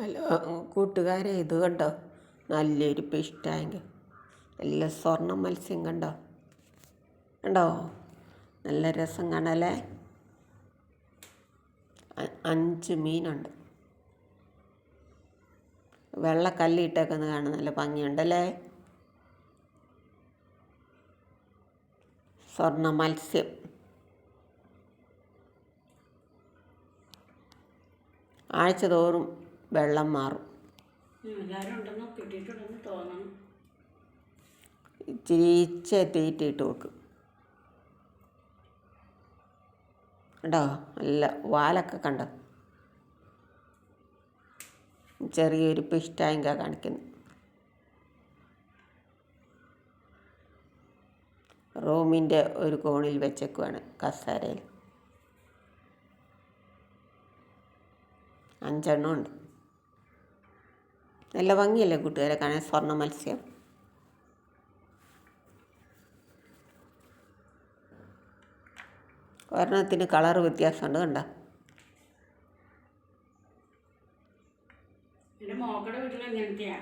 Hello കൂട്ടുകാരെ ഇത് കണ്ടോ? നല്ലൊരു ഫിഷ് ടാങ്ക് നല്ല സ്വർണ മത്സ്യം കണ്ടോ? കണ്ടോ? നല്ല രസം കാണല്ലേ? അഞ്ച് മീനുണ്ട്. വെള്ള കല്ലിട്ടേക്കുന്ന കാണാൻ നല്ല ഭംഗിയുണ്ടല്ലേ? സ്വർണ മത്സ്യം. ആഴ്ച തോറും വെള്ളം മാറും. ഇച്ചിരി ഇച്ച ഇട്ട് വെക്കും. കണ്ടോ? നല്ല വാലൊക്കെ കണ്ടോ? ചെറിയൊരു പിഷ്ടായിങ്ക കാണിക്കുന്നു. റൂമിന്റെ ഒരു കോണിൽ വെച്ചേക്കുവാണ് കസേരയിൽ. അഞ്ചെണ്ണം ഉണ്ട് നല്ല ഭംഗിയല്ലേ കൂട്ടുകാരെ കാണാൻ സ്വർണ മത്സ്യം. ഒരെണ്ണത്തിന് കളർ വ്യത്യാസമുണ്ട് കണ്ട? മോക്കടെ വീട്ടിൽ എങ്ങനത്തെയാ